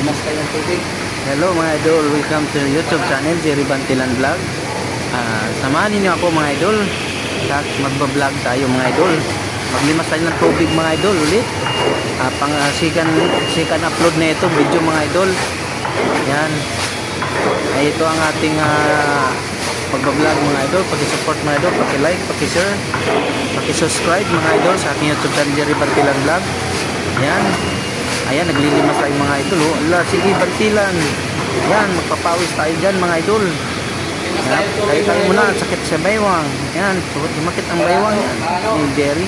Limas tayo ng tubig. Hello mga idol, welcome to YouTube channel, Jerry Bantilan Vlog. Ah, samahan niyo ako mga idol. At magbablog tayo mga idol. Maglimas tayo ng tubig mga idol ulit. Ah, pang ah, second, second upload na ito video mga idol. Yan. Ay ito ang ating ah, pagbablog mga idol. Paki-support mga idol, paki-like, paki-share, paki-subscribe mga idol sa aking YouTube channel Jerry Bantilan Vlog. Yan. Ayan, naglilimas tayo mga idol. Oh. Ala, sige, bantilan. Yan, magpapawis tayo dyan mga idol. Yan, tayo tayo tayo muna, sakit sa baywang. Yan, sumakit ang baywang yan. Ano? Galing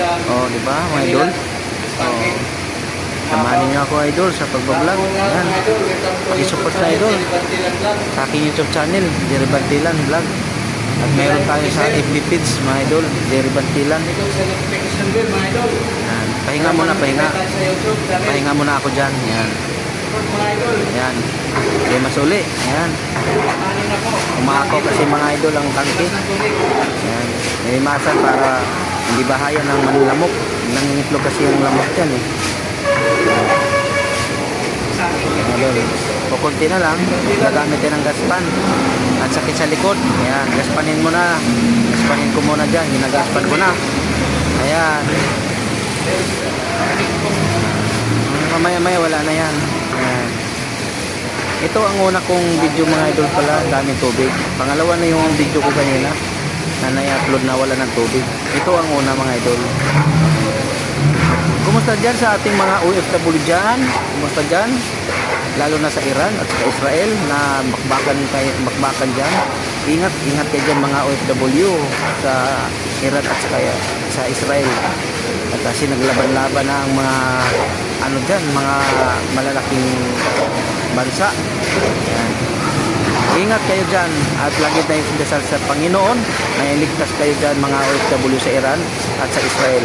sa... Oh, di ba mga idol? Oh. Samahan niyo ako idol sa pagbablog. Yan. Pakisupport na, idol. Sa aking YouTube channel, Jerry Bantilan Vlog. At meron tayo sa FB page mga idol, Jerry Bantilan. Yan. Pahinga muna, pahinga. Pahinga muna ako dyan. Yan. Yan. Hindi masuli. Yan. Umako kasi mga idol ang tangke. Yan. Nilimasan para hindi bahaya ng manlamok. Nangingitlog kasi yung lamok yan eh. Idol. Kukunti na lang. Gagamit din ng gaspan. At sakit sa likod. Yan. Gaspanin mo na. Gaspanin ko muna dyan. Ginagaspan ko na. Ayan. Mamaya maya wala na yan. Ayan. Ito ang una kong video mga idol pala, daming tubig. Pangalawa na yung video ko kanina na nai-upload na wala ng tubig. Ito ang una mga idol. Kumusta dyan sa ating mga OFW dyan? Kumusta dyan? Lalo na sa Iran at sa Israel na bakbakan, kay, bakbakan dyan. Ingat, ingat kayo dyan mga OFW sa Iran at sa, sa Israel. At kasi naglaban-laban na ang mga ano dyan, mga malalaking bansa. Yan. Ingat kayo dyan at lagi tayong sindasal sa Panginoon na iligtas kayo dyan mga OFW sa Iran at sa Israel.